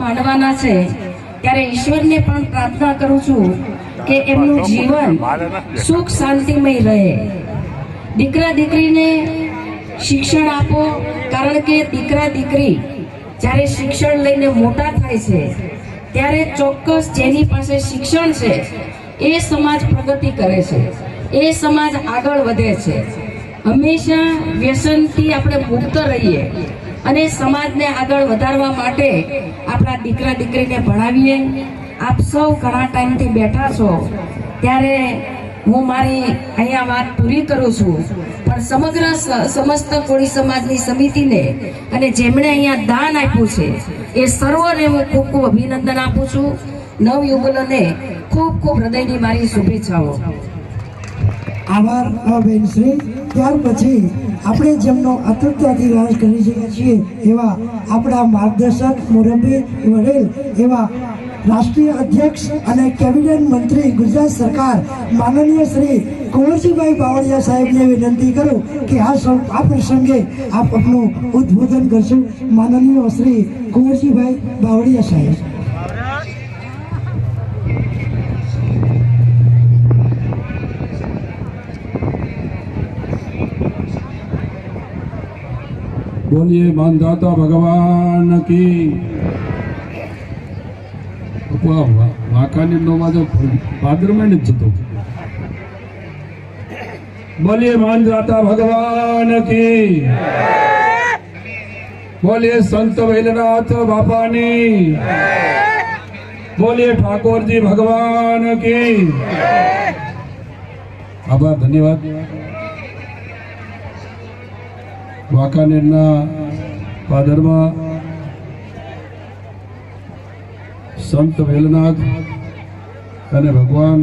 માંડવાના છે ત્યારે ઈશ્વરને પણ પ્રાર્થના કરું છું કે એમનું જીવન સુખ શાંતિમય રહે. દીકરા દીકરીને શિક્ષણ આપો કારણ કે દીકરા દીકરી જ્યારે શિક્ષણ લઈને મોટા થાય છે ત્યારે ચોક્કસ જેની પાસે શિક્ષણ છે એ સમાજ પ્રગતિ કરે છે એ સમાજ આગળ વધે છે. હંમેશા વ્યસનથી આપણે મુક્ત રહીએ. અને સમાજને આગળ વધારવા માટે આપણા દીકરા, દીકરીને ભણાવીએ. આપ સૌ ઘણા ટાઈમથી બેઠા છો. ત્યારે હું મારી અહીંયા વાત પૂરી કરું છું. પણ સમગ્ર સમસ્ત કોળી સમાજની સમિતિને અને જેમણે અહીંયા દાન આપ્યું છે, એ સર્વને હું ખૂબ ખૂબ અભિનંદન આપું છું. નવયુગલોને ખૂબ ખૂબ હૃદયની મારી શુભેચ્છાઓ. આભાર બેનશ્રી ત્યાર પછી આપણે જેમનો અતૃપ્તાથી રાજ કરી શકીએ છીએ, એવા આપણા માર્ગદર્શક, મોરબી વડીલ, એવા રાષ્ટ્રીય અધ્યક્ષ અને કેબિનેટ મંત્રી ગુજરાત સરકાર, માનનીય શ્રી કુંવરજીભાઈ બાવળિયા સાહેબને વિનંતી કરું કે આ આ પ્રસંગે આપ આપનું ઉદ્બોધન કરશું. માનનીય શ્રી કુંવરજીભાઈ બાવળિયા સાહેબ. बोलिए मानदाता भगवान की વાહ વાહ વાંકાની નોમાં તો ભાદરમાં જ જતો બોલીએ માનદાતા ભગવાન કી બોલીએ સંત વૈલનાથ બાપાની બોલીએ ઠાકોરજી ભગવાન કી આભાર ધન્યવાદ વાંકાનેરના પાદરમાં સંત વેલનાથ અને ભગવાન